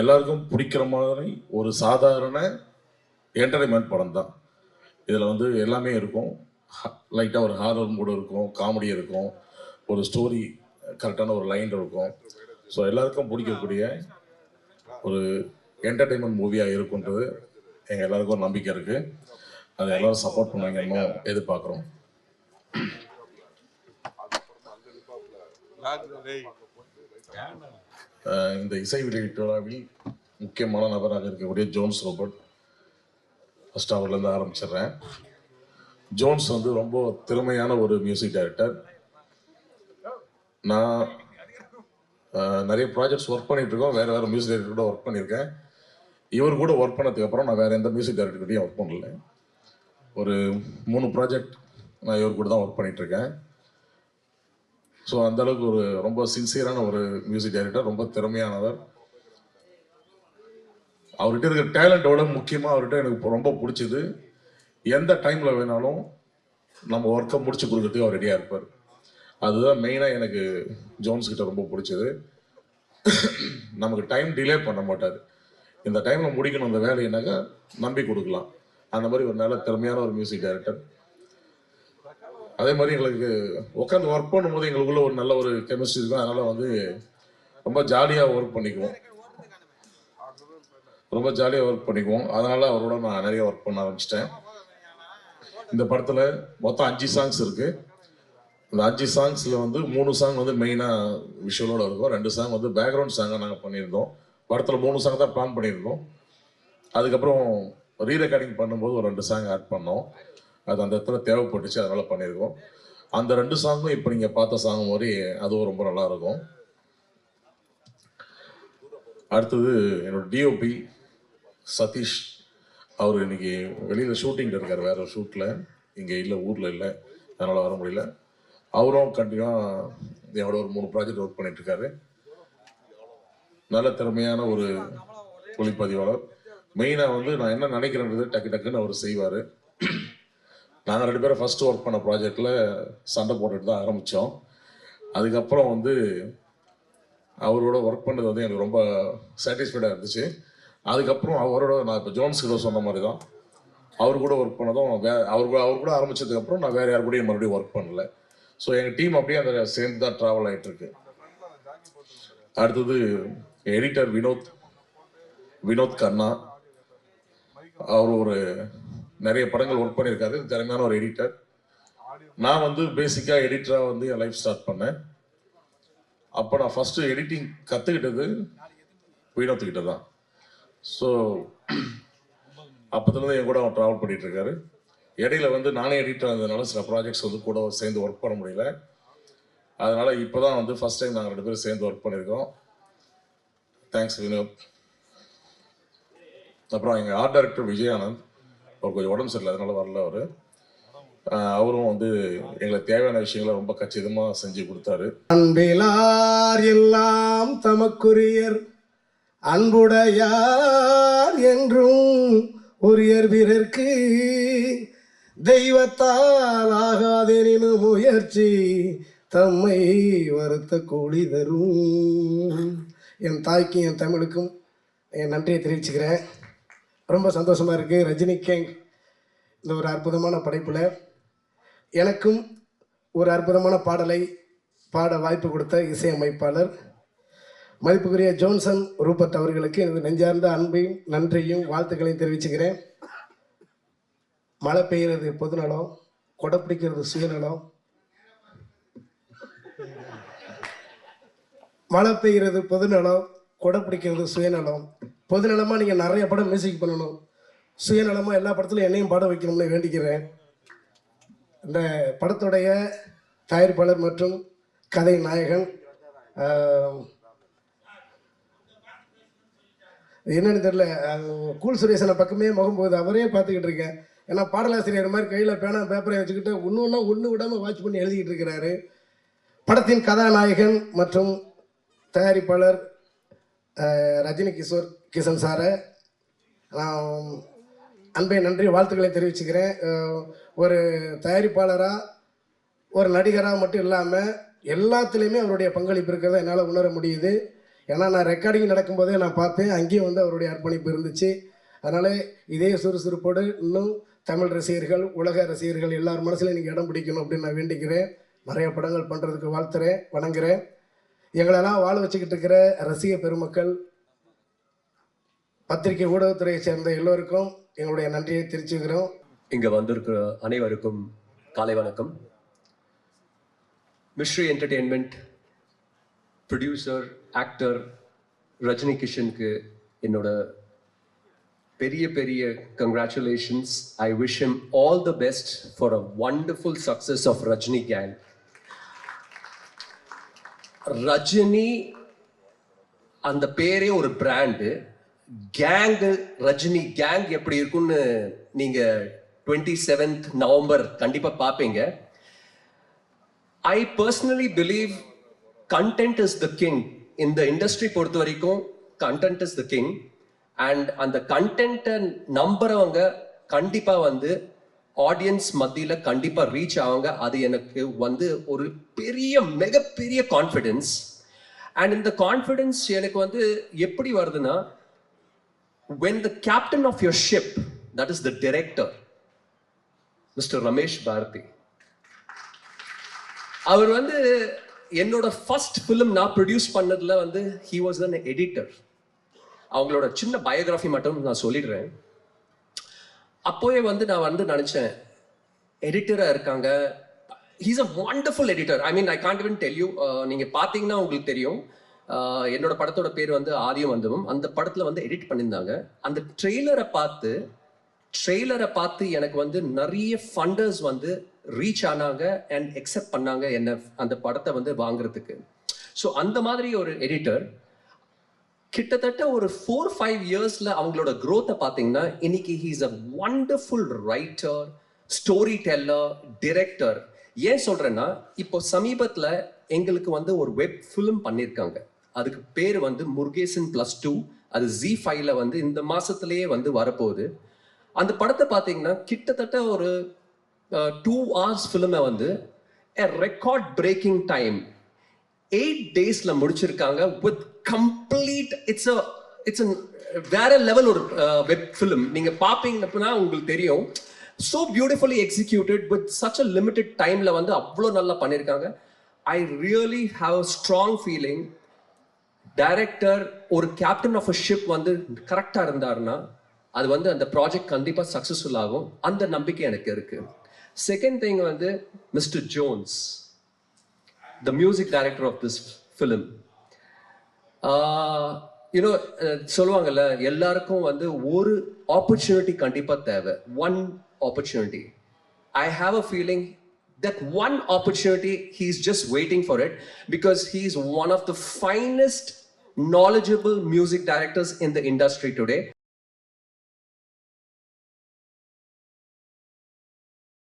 எல்லாருக்கும் பிடிக்கிற மாதிரி ஒரு சாதாரண என்டர்டைன்மெண்ட் படம் தான். இதில் வந்து எல்லாமே இருக்கும். லைட்டாக ஒரு ஹாரர் மூடு இருக்கும் காமெடி இருக்கும். ஒரு ஸ்டோரி கரெக்டான ஒரு லைன் இருக்கும். ஸோ எல்லாருக்கும் பிடிக்கக்கூடிய ஒரு என்டர்டைன்மெண்ட் மூவியாக இருக்குன்றது எங்கள் எல்லாருக்கும் ஒரு நம்பிக்கை இருக்குது அதை எல்லோரும் சப்போர்ட் பண்ணுவாங்கன்னு எதிர்பார்க்குறோம். இந்த இசை வெளியீட்டு விழாவில் முக்கியமான நபராக இருக்கக்கூடிய ஜோன்ஸ் ரோபர்ட் ஃபஸ்ட் அவர்லேருந்து ஆரம்பிச்சிடுறேன். ஜோன்ஸ் வந்து ரொம்ப திறமையான ஒரு மியூசிக் டைரக்டர் நான் நிறைய ப்ராஜெக்ட்ஸ் ஒர்க் பண்ணிட்டு இருக்கோம் வேற வேற மியூசிக் டைரக்டர் கூட ஒர்க் பண்ணியிருக்கேன். இவர் கூட ஒர்க் பண்ணதுக்கு அப்புறம் நான் வேற எந்த மியூசிக் டைரக்டர்கிட்டையும் ஒர்க் பண்ணல. ஒரு மூணு ப்ராஜெக்ட் நான் இவர் கூட தான் ஒர்க் பண்ணிட்டு இருக்கேன் ஸோ அந்த அளவுக்கு ஒரு ரொம்ப சின்சியரான ஒரு மியூசிக் டைரக்டர் ரொம்ப திறமையானவர். அவர்கிட்ட இருக்கிற டேலண்ட்டோட முக்கியமாக அவர்கிட்ட எனக்கு ரொம்ப பிடிச்சது. எந்த டைமில் வேணாலும் நம்ம ஒர்க்கை முடிச்சு கொடுக்கறதுக்கு அவர் ரெடியாக இருப்பார். அதுதான் மெயினாக எனக்கு ஜோன்ஸ் கிட்ட ரொம்ப பிடிச்சது. நமக்கு டைம் டிலே பண்ண மாட்டார். இந்த டைமில் முடிக்கணும் அந்த வேலையினாக்கா நம்பி கொடுக்கலாம். அந்த மாதிரி ஒரு நல்ல திறமையான ஒரு மியூசிக் டைரக்டர் அதே மாதிரி எங்களுக்கு உட்காந்து ஒர்க் பண்ணும்போது எங்களுக்குள்ள ஒரு நல்ல ஒரு கெமிஸ்ட்ரி இருக்கும். அதனால வந்து ரொம்ப ஜாலியாக ஒர்க் பண்ணிக்குவோம். ரொம்ப ஜாலியாக ஒர்க் பண்ணிக்குவோம். அதனால அவரோட நான் நிறைய ஒர்க் பண்ண ஆரம்பிச்சிட்டேன். இந்த படத்தில் மொத்தம் அஞ்சு சாங்ஸ் இருக்கு. இந்த அஞ்சு சாங்ஸில் வந்து மூணு சாங் வந்து மெயினாக விஷுவலோட இருக்கும். ரெண்டு சாங் வந்து பேக்ரவுண்ட் சாங்காக நாங்கள் பண்ணியிருந்தோம். படத்தில் மூணு சாங் தான் பிளான் பண்ணியிருந்தோம். அதுக்கப்புறம் ரீரெக்கார்டிங் பண்ணும்போது ஒரு ரெண்டு சாங் ஆட் பண்ணோம். அது அந்த இடத்துல தேவைப்பட்டுச்சு அதனால பண்ணியிருக்கோம் அந்த ரெண்டு சாங்கும் இப்போ நீங்கள் பார்த்த சாங் மாதிரி அதுவும் ரொம்ப நல்லா இருக்கும். அடுத்தது என்னோட டிஓபி சதீஷ் அவர் இன்னைக்கு வெளியில் ஷூட்டிங்கில் இருக்கார் வேற ஒரு ஷூட்டில் இங்கே இல்லை ஊரில் இல்லை. அதனால் வர முடியல. அவரும் கண்டினியூவாக என்னோட ஒரு மூணு ப்ராஜெக்ட் ஒர்க் பண்ணிட்டு இருக்காரு. நல்ல திறமையான ஒரு ஒளிப்பதிவாளர். மெயினாக வந்து நான் என்ன நினைக்கிறேன்றது டக்கு டக்குன்னு அவர் செய்வார். நாங்கள் ரெண்டு பேரும் ஃபஸ்ட்டு ஒர்க் பண்ண ப்ராஜெக்டில் சண்டை போட்டுட்டு தான் ஆரம்பித்தோம் அதுக்கப்புறம் வந்து அவரோட ஒர்க் பண்ணது வந்து எனக்கு ரொம்ப சாட்டிஸ்ஃபைடாக இருந்துச்சு. அதுக்கப்புறம் அவரோட நான் இப்போ ஜோன்ஸ் கிட்ட சொன்ன மாதிரி தான் அவர் கூட ஒர்க் பண்ணதும் வே அவர் கூட அவர் கூட ஆரம்பித்ததுக்கப்புறம் நான் வேறு யார் கூடயும் மறுபடியும் ஒர்க் பண்ணல. ஸோ எங்கள் டீம் அப்படியே அந்த சேர்ந்து தான் ட்ராவல் ஆகிட்டுருக்கு அடுத்தது எடிட்டர் வினோத் வினோத் கண்ணா. அவர் ஒரு நிறைய படங்கள் ஒர்க் பண்ணியிருக்காரு. திறமையான ஒரு எடிட்டர் நான் வந்து பேசிக்காக எடிட்டராக வந்து என் லைஃப் ஸ்டார்ட் பண்ணேன். அப்போ நான் ஃபஸ்ட்டு எடிட்டிங் கற்றுக்கிட்டது வீணத்துக்கிட்ட தான் ஸோ அப்போதுலேருந்து என் கூட அவன் ட்ராவல் பண்ணிகிட்ருக்காரு இடையில வந்து நானே எடிட்டர் இருந்ததுனால சில ப்ராஜெக்ட்ஸ் வந்து கூட சேர்ந்து ஒர்க் பண்ண முடியல. அதனால் இப்போ தான் வந்து ஃபர்ஸ்ட் டைம் நாங்கள் ரெண்டு பேரும் சேர்ந்து ஒர்க் பண்ணியிருக்கோம். தேங்க்ஸ் வினோத் அப்புறம் எங்கள் ஆர்ட் டைரக்டர் விஜயானந்த். அவர் கொஞ்சம் உடம்பு சரியில்லை அதனால வரல அவர். அவரும் வந்து எங்களுக்கு தேவையான விஷயங்களை ரொம்ப கச்சிதமாக செஞ்சு கொடுத்தாரு. அன்பிலார் எல்லாம் தமக்குரியர் அன்புடையார் என்றும் உரியர் பிறர்க்கு தெய்வத்தால் ஆகாதெனினு முயற்சி தம்மை வருத்த கூலி தரும். என் தாய்க்கும் என் தமிழுக்கும் என் நன்றியை தெரிவிச்சுக்கிறேன். ரொம்ப சந்தோஷமாக இருக்குது ரஜினி கேங் இந்த ஒரு அற்புதமான படைப்பில் எனக்கும் ஒரு அற்புதமான பாடலை பாட வாய்ப்பு கொடுத்த இசையமைப்பாளர் மதிப்புக்குரிய ஜோன்சன் ரூபர்ட் அவர்களுக்கு எனது நெஞ்சார்ந்த அன்பையும் நன்றியும் வாழ்த்துக்களையும் தெரிவிச்சுக்கிறேன். மழை பெய்கிறது பொதுநலம் கொடை பிடிக்கிறது சுயநலம். மழை பெய்கிறது பொதுநலம் கொடை பிடிக்கிறது சுயநலம். பொதுநலமாக நீங்கள் நிறைய படம் மியூசிக் பண்ணணும். சுயநலமாக எல்லா படத்துலையும் என்னையும் பாட வைக்கணும்னு வேண்டிக்கிறேன். இந்த படத்துடைய தயாரிப்பாளர் மற்றும் கதை நாயகன் என்னன்னு தெரியல கூல் சுரேசனை பக்கமே முகம் போகுது. அவரே பார்த்துக்கிட்டு இருக்கேன். ஏன்னா பாடலாசிரியர் மாதிரி கையில் பேனா பேப்பரை வச்சுக்கிட்டு ஒன்று ஒன்றா ஒன்று விடாமல் வாட்ச் பண்ணி எழுதிக்கிட்டு இருக்கிறாரு. படத்தின் கதாநாயகன் மற்றும் தயாரிப்பாளர் ரஜினி கிஷோர் கிஷன் சாரை நான் அன்பை நன்றி வாழ்த்துக்களை தெரிவிச்சுக்கிறேன். ஒரு தயாரிப்பாளராக ஒரு நடிகராக மட்டும் இல்லாமல் எல்லாத்துலேயுமே அவருடைய பங்களிப்பு இருக்கிறத என்னால் உணர முடியுது. ஏன்னா நான் ரெக்கார்டிங் நடக்கும்போதே நான் பார்த்தேன் அங்கேயும் வந்து அவருடைய அர்ப்பணிப்பு இருந்துச்சு. அதனால் இதே சுறுசுறுப்போடு இன்னும் தமிழ் ரசிகர்கள் உலக ரசிகர்கள் எல்லார் மனசுலையும் நீங்கள் இடம் பிடிக்கணும் அப்படின்னு நான் வேண்டிக்கிறேன். நிறைய படங்கள் பண்ணுறதுக்கு வாழ்த்துறேன் வணங்குறேன். எங்களெல்லாம் வாழ வச்சுக்கிட்டு இருக்கிற ரசிக பெருமக்கள் பத்திரிகை ஊடகத்துறையை சேர்ந்த எல்லோருக்கும் எங்களுடைய நன்றியை தெரிவிச்சுக்கிறோம். இங்கே வந்திருக்கிற அனைவருக்கும் காலை வணக்கம். Mystery entertainment producer actor Rajini கிஷனுக்கு என்னோட பெரிய பெரிய congratulations I wish him all the best for a wonderful success of Rajini gang Rajini அந்த பேரே ஒரு பிராண்டு கேங்கு ரஜினி கேங் எப்படி இருக்கும்னு நீங்க டுவெண்ட்டி செவன்த் நவம்பர் கண்டிப்பா பார்ப்பீங்க I personally believe content is the king இந்த இண்டஸ்ட்ரி பொறுத்த வரைக்கும் content is the king and அந்த கண்டென்ட்டை நம்புறவங்க கண்டிப்பா வந்து ஆடியன்ஸ் மத்தியில் கண்டிப்பாக ரீச் ஆவாங்க. அது எனக்கு வந்து ஒரு பெரிய மிகப்பெரிய கான்ஃபிடென்ஸ் அண்ட் இந்த கான்ஃபிடென்ஸ் எனக்கு வந்து எப்படி வருதுன்னா when the captain of your ship that is the director mister Ramesh Bharathi அவர் வந்து என்னோட ஃபர்ஸ்ட் ஃபிலிம் நான் ப்ரொடியூஸ் பண்ணதில் வந்து ஹி வாஸ் அன் எடிட்டர் அவங்களோட சின்ன பயோகிராஃபி மட்டும் நான் சொல்லிடுறேன். அப்போவே வந்து நான் வந்து நினச்சேன் எடிட்டராக இருக்காங்க. He's a wonderful editor I mean I can't even tell you நீங்கள் பார்த்தீங்கன்னா உங்களுக்கு தெரியும். Uh, என்னோட படத்தோட பேர் வந்து ஆதியம் வந்தவம் அந்த படத்தில் வந்து எடிட் பண்ணியிருந்தாங்க. அந்த ட்ரெய்லரை பார்த்து ட்ரெய்லரை பார்த்து எனக்கு வந்து நிறைய ஃபண்டர்ஸ் வந்து ரீச் ஆனாங்க அண்ட் எக்ஸெப்ட் பண்ணாங்க என்ன அந்த படத்தை வந்து வாங்குறதுக்கு. ஸோ அந்த மாதிரி ஒரு எடிட்டர் கிட்டத்தட்ட ஒரு ஃபோர் ஃபைவ் இயர்ஸ்ல அவங்களோட க்ரோத்தை பார்த்தீங்கன்னா இன்னைக்கு he's a wonderful writer story teller director ஏன் சொல்றேன்னா இப்போ சமீபத்துல எங்களுக்கு வந்து ஒரு வெப் ஃபிலிம் பண்ணியிருக்காங்க அதுக்கு பேர் வந்து முருகேசன் பிளஸ் டூ அது ஜி ஃபைவ்ல வந்து இந்த மாசத்திலேயே வந்து வரப்போகுது. அந்த படத்தை பார்த்தீங்கன்னா கிட்டத்தட்ட ஒரு டூ ஹவர்ஸ் ஃபிலிமை வந்து ரெக்கார்ட் பிரேக்கிங் டைம் எயிட் டேஸ்ல முடிச்சிருக்காங்க with complete it's a it's வேற லெவல் ஒரு வெப் ஃபிலிம் நீங்க அப்படின்னா உங்களுக்கு தெரியும். So beautifully executed with such a limited டைம்ல வந்து அவ்வளோ நல்லா பண்ணியிருக்காங்க I really have a strong feeling director ஒரு கேப்டன் ஆஃப் அ ஷிப் வந்து கரெக்டாக இருந்தாருன்னா அது வந்து அந்த ப்ராஜெக்ட் கண்டிப்பாக சக்ஸஸ்ஃபுல் ஆகும். அந்த நம்பிக்கை எனக்கு இருக்கு. செகண்ட் திங் வந்து mister Jones the music director of this film you know சொல்லுவாங்கல்ல எல்லாருக்கும் வந்து ஒரு ஆப்பர்ச்சுனிட்டி கண்டிப்பா தேவை one opportunity I have a feeling that one opportunity he's just waiting for it because he's one of the finest knowledgeable music directors in the industry today